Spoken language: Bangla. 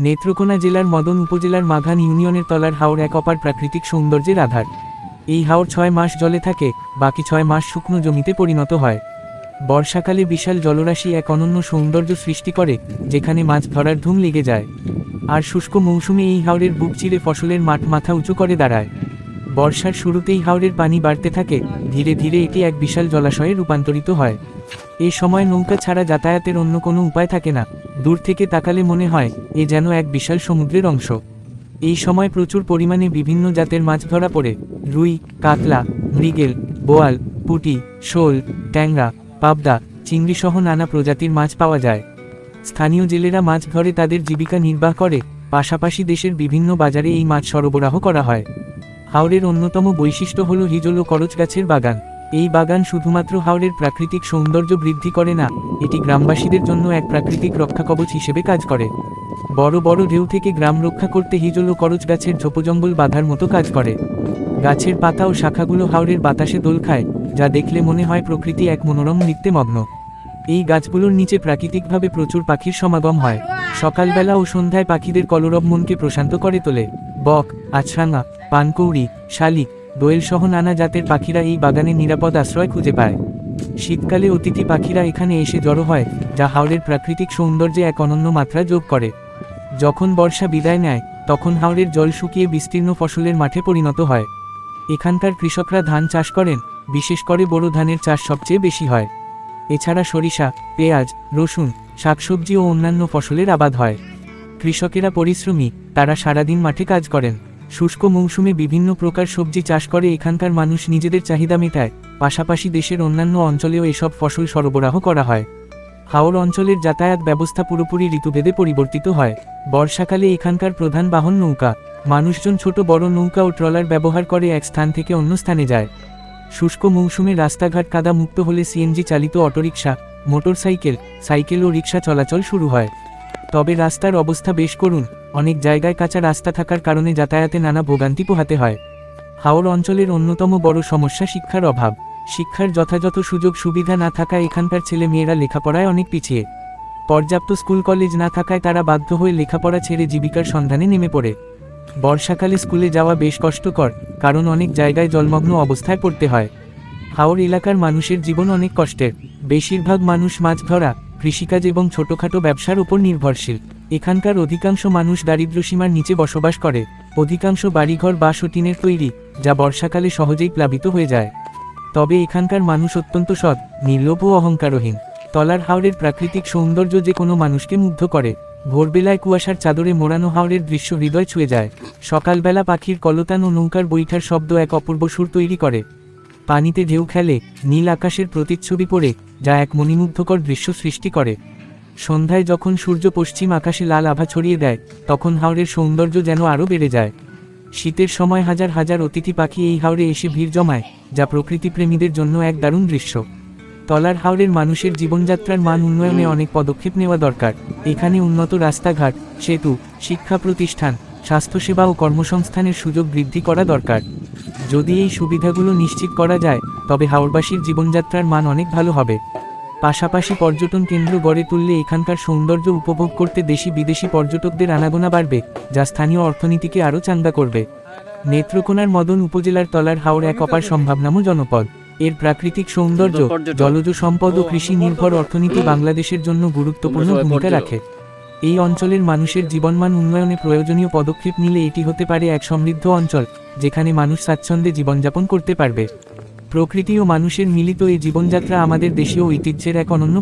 নেত্রকোনা জেলার মদন উপজেলার মাঘান ইউনিয়নের তলার হাওর এক অপার প্রাকৃতিক সৌন্দর্যের আধার। এই হাওর ছয় মাস জলে থাকে, বাকি ছয় মাস শুকনো জমিতে পরিণত হয়। বর্ষাকালে বিশাল জলরাশি এক অনন্য সৌন্দর্য সৃষ্টি করে, যেখানে মাছ ধরার ধুম লেগে যায়। আর শুষ্ক মৌসুমে এই হাওরের বুক চিরে ফসলের মাঠ মাথা উঁচু করে দাঁড়ায়। বর্ষার শুরুতেই হাওরের পানি বাড়তে থাকে, ধীরে ধীরে এটি এক বিশাল জলাশয়ে রূপান্তরিত হয়। এ সময় নৌকা ছাড়া যাতায়াতের অন্য কোনো উপায় থাকে না। দূর থেকে তাকালে মনে হয়, এ যেন এক বিশাল সমুদ্রের অংশ। এই সময় প্রচুর পরিমাণে বিভিন্ন জাতের মাছ ধরা পড়ে। রুই, কাতলা, মৃগেল, বোয়াল, পুঁটি, শোল, ট্যাংরা, পাবদা, চিংড়িসহ নানা প্রজাতির মাছ পাওয়া যায়। স্থানীয় জেলেরা মাছ ধরে তাদের জীবিকা নির্বাহ করে। পাশাপাশি দেশের বিভিন্ন বাজারে এই মাছ সরবরাহ করা হয়। হাওড়ের অন্যতম বৈশিষ্ট্য হল হিজল ও করচ গাছের বাগান। এই বাগান শুধুমাত্র হাওড়ের প্রাকৃতিক সৌন্দর্য বৃদ্ধি করে না, এটি গ্রামবাসীদের জন্য এক প্রাকৃতিক রক্ষাকবচ হিসেবে কাজ করে। বড় বড় ঢেউ থেকে গ্রাম রক্ষা করতে হিজল ও করচ গাছের ঝোপজঙ্গল বাঁধার মতো কাজ করে। গাছের পাতা ও শাখাগুলো হাওড়ের বাতাসে দোল খায়, যা দেখলে মনে হয় প্রকৃতি এক মনোরম নৃত্যে মগ্ন এই গাছগুলোর নিচে প্রাকৃতিকভাবে প্রচুর পাখির সমাগম হয়। সকালবেলা ও সন্ধ্যায় পাখিদের কলরব মনকে প্রশান্ত করে তোলে। বক আছরাঙা পানকৌড়ি, শালিক দোয়েল সহ নানা জাতের পাখিরা এই বাগানে নিরাপদ আশ্রয় খুঁজে পায়। শীতকালে অতিথি পাখিরা এখানে এসে জড়ো হয়, যা হাওড়ের প্রাকৃতিক সৌন্দর্যে এক অনন্য মাত্রা যোগ করে। যখন বর্ষা বিদায় নেয়, তখন হাওড়ের জল শুকিয়ে বিস্তীর্ণ ফসলের মাঠে পরিণত হয়। এখানকার কৃষকরা ধান চাষ করেন, বিশেষ করে বড় ধানের চাষ সবচেয়ে বেশি হয়। এছাড়া সরিষা, পেঁয়াজ, রসুন, শাকসবজি ও অন্যান্য ফসলের আবাদ হয়। কৃষকেরা পরিশ্রমী, তারা সারাদিন মাঠে কাজ করেন। শুষ্ক মৌসুমে বিভিন্ন প্রকার সবজি চাষ করে এখানকার মানুষ নিজেদের চাহিদা মেটায়। পাশাপাশি দেশের অন্যান্য অঞ্চলেও এসব ফসল সরবরাহ করা হয়। হাওর অঞ্চলের যাতায়াত ব্যবস্থা পুরোপুরি ঋতুভেদে পরিবর্তিত হয়। বর্ষাকালে এখানকার প্রধান বাহন নৌকা। মানুষজন ছোট, বড় নৌকা ও ট্রলার ব্যবহার করে এক স্থান থেকে অন্য স্থানে যায়। শুষ্ক মৌসুমে রাস্তাঘাট কাদা মুক্ত হলে সিএনজি চালিত অটোরিকশা, মোটরসাইকেল, সাইকেল ও রিক্সা চলাচল শুরু হয়। তবে রাস্তার অবস্থা বেশ করুন অনেক জায়গায় কাঁচা রাস্তা থাকার কারণে যাতায়াতে নানা ভোগান্তি পোহাতে হয়। হাওর অঞ্চলের অন্যতম বড় সমস্যা শিক্ষার অভাব। শিক্ষার যথাযথ সুযোগ সুবিধা না থাকায় এখানকার ছেলে মেয়েরা লেখাপড়ায় অনেক পিছিয়ে। পর্যাপ্ত স্কুল কলেজ না থাকায় তারা বাধ্য হয়ে লেখাপড়া ছেড়ে জীবিকার সন্ধানে নেমে পড়ে। বর্ষাকালে স্কুলে যাওয়া বেশ কষ্টকর, কারণ অনেক জায়গায় জলমগ্ন অবস্থায় পড়তে হয়। হাওর এলাকার মানুষের জীবন অনেক কষ্টের। বেশিরভাগ মানুষ মাছ ধরা, কৃষিকাজ এবং ছোটখাটো ব্যবসার উপর নির্ভরশীল। এখানকার অধিকাংশ মানুষ দারিদ্র্যসীমার নিচে বসবাস করে, অধিকাংশ বাড়িঘর বা ও টিনের তৈরি, যা বর্ষাকালে সহজেই প্লাবিত হয়ে যায়। তবে এখানকার মানুষ অত্যন্ত সৎ, নির্লোভ ও অহংকারহীন। তলার হাওড়ের প্রাকৃতিক সৌন্দর্য যে কোনো মানুষকে মুগ্ধ করে। ভোরবেলায় কুয়াশার চাদরে মোড়ানো হাওড়ের দৃশ্য হৃদয় ছুঁয়ে যায়। সকালবেলা পাখির কলতান ও নৌকার বৈঠার শব্দ এক অপূর্ব সুর তৈরি করে। পানিতে ঢেউ খেলে, নীল আকাশের প্রতিচ্ছবি পড়ে, যা এক মণিমুগ্ধকর দৃশ্য সৃষ্টি করে। সন্ধ্যায় যখন সূর্য পশ্চিম আকাশে লাল আভা ছড়িয়ে দেয়, তখন হাওরের সৌন্দর্য যেন আরও বেড়ে যায়। শীতের সময় হাজার হাজার অতিথি পাখি এই হাওরে এসে ভিড় জমায়, যা প্রকৃতিপ্রেমীদের জন্য এক দারুণ দৃশ্য। তলার হাওরের মানুষের জীবনযাত্রার মান উন্নয়নে অনেক পদক্ষেপ নেওয়া দরকার। এখানে উন্নত রাস্তাঘাট, সেতু, শিক্ষা প্রতিষ্ঠান, স্বাস্থ্যসেবা ও কর্মসংস্থানের সুযোগ বৃদ্ধি করা দরকার। যদি এই সুবিধাগুলো নিশ্চিত করা যায়, তবে হাওড়বাসীর জীবনযাত্রার মান অনেক ভালো হবে। পাশাপাশি পর্যটন কেন্দ্র গড়ে তুললে এখানকার সৌন্দর্য উপভোগ করতে দেশি বিদেশি পর্যটকদের আনাগোনা বাড়বে যা স্থানীয় অর্থনীতিকে আরও চাঙ্গা করবে। নেত্রকোনার মদন উপজেলার তলার হাওড় এক অপার সম্ভাবনাময় জনপদ। এর প্রাকৃতিক সৌন্দর্য জলজ সম্পদ ও কৃষি নির্ভর অর্থনীতি বাংলাদেশের জন্য গুরুত্বপূর্ণ ভূমিকা রাখে। এই অঞ্চলের মানুষের জীবনমান উন্নয়নে প্রয়োজনীয় পদক্ষেপ নিলে এটি হতে পারে এক সমৃদ্ধ অঞ্চল যেখানে মানুষ স্বাচ্ছন্দ্যে জীবনযাপন করতে পারবে। প্রকৃতি ও মানুষের মিলিত এই জীবনযাত্রা আমাদের দেশীয় ঐতিহ্যের এক অনন্য